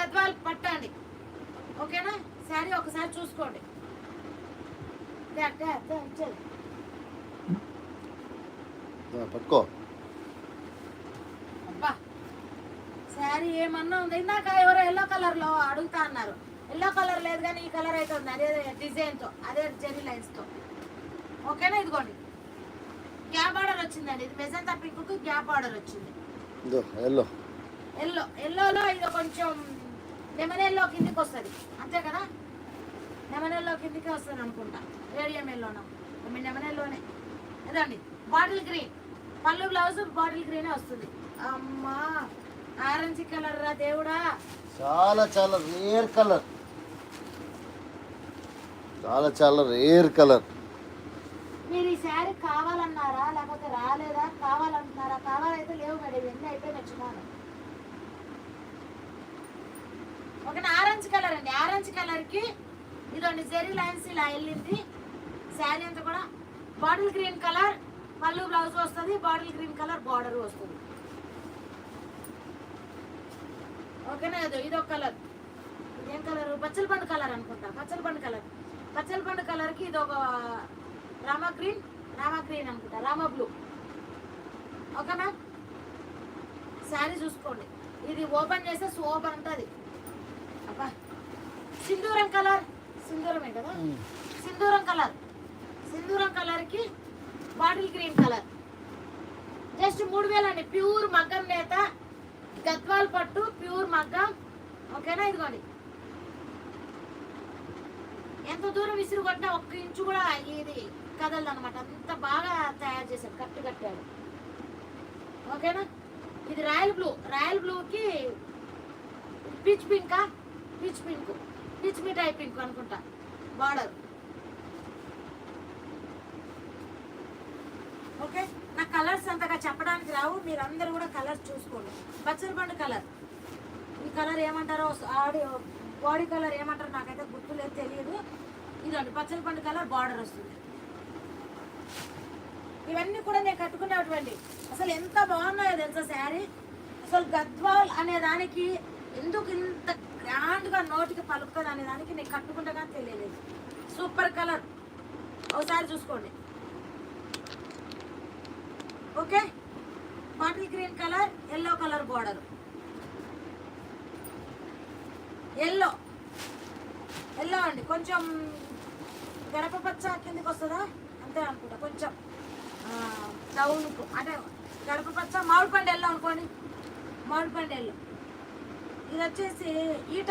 గద్వాల్ పట్టండి. ఓకేనా? శారీ ఒకసారి చూసుకోండి. పట్టుకో. అబ్బా శారీ ఏమన్నా ఉంది? ఇందాక ఎవరో ఎల్లో కలర్లో అడుగుతా అన్నారు. ఎల్లో కలర్ లేదు కానీ ఈ కలర్ అయితే ఉంది. అదే డిజైన్తో అదే జెరీ లైన్స్తో. ఓకేనా? ఇదిగోండి. గ్యాప్ ఆర్డర్ వచ్చిందండి. ఇది మెజంతా పింక్కు గ్యాప్ ఆర్డర్ వచ్చింది ఎల్లో ఎల్లో ఎల్లోలో ఇది కొంచెం లెమన్ ఎల్లో కిందికి వస్తుంది. అంతే కదా? లెమన్ ఎల్లో కిందికి వస్తుంది అనుకుంటా. రేడియం ఎల్లోనా? మీ లెమన్ ఎల్లోనే ఇదండి. Bottle green. పళ్ళు బ్లౌజ్ బాటిల్ గ్రీనే వస్తుంది. అమ్మా! ఆరెంజ్ కలర్ రా దేవుడా! చాలా చాలా రేర్ కలర్. చాలా చాలా రేర్ కలర్. మీరు ఈ శారీ కావాలన్నారా? లేకపోతే రాలేదా? కావాలంటున్నారా? కావాలైతే ఆరెంజ్ కలర్ అండి. ఆరెంజ్ కలర్కి ఇదండి జెరీ లైన్స్ ఇలా వెళ్ళింది. శారీ అంతా కూడా బాటిల్ గ్రీన్ కలర్ పళ్ళు బ్లౌజ్ వస్తుంది బాటిల్ గ్రీన్ కలర్ బార్డర్ వస్తుంది. ఓకేనా ఇది ఇదొక కలర్ ఇదేం కలర్ పచ్చల పండు కలర్ అనుకుంటా. పచ్చల పండు కలర్ పచ్చల పండు కలర్కి ఇదొక ఇది ఒక రామా గ్రీన్ రామా గ్రీన్ అనుకుంటా. రామా బ్లూ ఓకేనా? శారీ చూసుకోండి. ఇది ఓపెన్ చేస్తే సూపర్ ఉంటుంది. సింధూరం కలర్. సింధూరమే కదా సింధూరం కలర్. సింధూరం కలర్కి బాటిల్ గ్రీన్ కలర్. జస్ట్ మూడు వేలు అండి. ప్యూర్ మగ్గం నేత గద్వాల్ పట్టు ప్యూర్ మగ్గం. ఓకేనా? ఇదిగోండి. ఎంత దూరం విసిరు కొట్టినా ఒక్క ఇంచు కూడా ఇది కదలదు అనమాట అంత బాగా తయారు చేశాడు కట్టు కట్టాడు. ఓకేనా? ఇది రాయల్ బ్లూ. రాయల్ బ్లూకి పిచ్ పింకా? పిచ్ పింక్ పిచ్ మిఠాయి పింక్ అనుకుంటా. బార్డర్ ఓకే నా కలర్స్ అంతగా చెప్పడానికి రావు. మీరు కూడా కలర్స్ చూసుకోండి. పచ్చడి పండు కలర్ ఈ కలర్ ఏమంటారో ఆడి బాడీ కలర్ ఏమంటారో నాకైతే గుర్తులేదు తెలియదు. ఇదండి పచ్చడి పండు కలర్ బార్డర్ వస్తుంది. ఇవన్నీ కూడా నేను కట్టుకునేటువంటి అసలు ఎంత బాగున్నాయో తెలుసా శారీ? అసలు గద్వాల్ అనే దానికి ఎందుకు ఇంత గ్రాండ్గా నోటికి పలుకుతుంది అనే దానికి నేను కట్టుకుంటా కానీ తెలియలేదు. సూపర్ కలర్ ఒకసారి చూసుకోండి. Okay bottle green colour yellow colour border yellow yellow అండి. కొంచెం గడపపచ్చ కిందకి వస్తుందా? అంతే అనుకుంటా. కొంచెం డౌన్కు అంటే గడపపచ్చ మామిడి పండు ఎల్లో అనుకోండి. మామిడి పండు ఎల్లో ఇది వచ్చేసి ఈట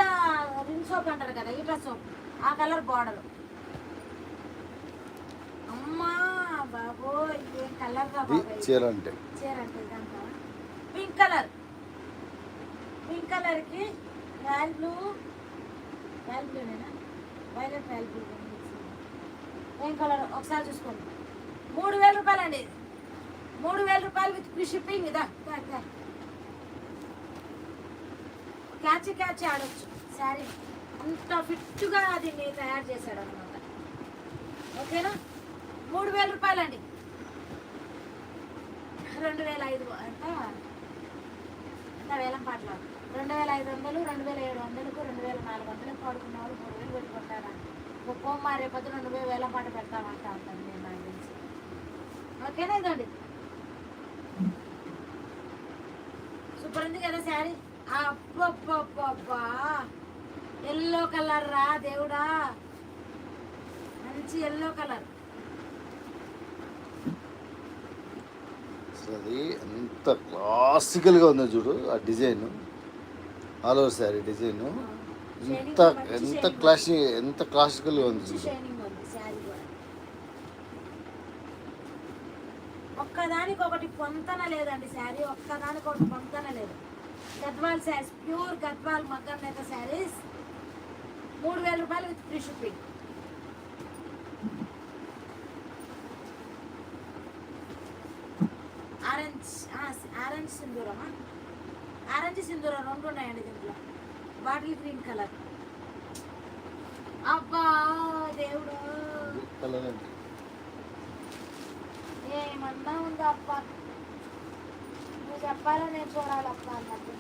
రిన్ సోప్ అంటారు కదా ఈట సోప్. ఆ కలర్ బార్డర్. అమ్మా బాబోయ్ ఏం కలర్ చీర అంటే. చీర అంటే ఇదంతా. Pink colour. పింక్ కలర్కి రాయల్ బ్లూ రాయల్ బ్లూనేనా వైలెట్ రాయల్ బ్లూ ఏం కలర్? ఒకసారి చూసుకోండి. మూడు వేల రూపాయలు అండి మూడు వేల రూపాయలు విత్ ఫ్రీ షిప్పింగ్. ఇదా. క్యాచ్ క్యాచ్ ఆడొచ్చు. శారీ అంత ఫిట్గా అది నేను తయారు చేశాడు అనమాట ఓకేనా? మూడు వేల రూపాయలండి. రెండు వేల ఐదు అంట అంత వేలం పాటలు? రెండు వేల ఐదు వందలు రెండు వేల ఏడు వందలకు రెండు వేల నాలుగు వందలకు పడుకున్న వాళ్ళు మూడు వేలు పెట్టుకుంటారా? ఒక్కోమ్మ రేపొద్దు రెండు వేల వేలం పాట పెడతామంట అంటాను నేను నాకు తెలిసి. ఓకేనా ఇదండి సూపర్ ఉంది కదా శారీ? అబ్బబ్బబ్బబ్బా. ఎల్లో కలర్ రా దేవుడా. మంచి ఎల్లో కలర్. అది ఎంత క్లాసికల్గా ఉందో చూడు ఆ design. All over saree design. ఎంత ఎంత క్లాసి ఎంత క్లాసికల్గా ఉంది చూడు. ఒక్కదానికి ఒకటి పొంతన లేదండి శారీ. ఒక్కదానికి ఒకటి పొంతన లేదు. గద్వాల్ శారీస్ ప్యూర్ గద్వాల్ మగ్గం నేత శారీస్. మూడు వేల రూపాయలు with free shipping. Orange orange సింధూరమా? Orange సింధూరం రెండు ఉన్నాయండి దీంట్లో. Bottle green colour. అబ్బా దేవుడు. ఏమన్నా ఉందా అప్ప నువ్వు చెప్పాలో నేను చూడాలప్ప అన్నట్టు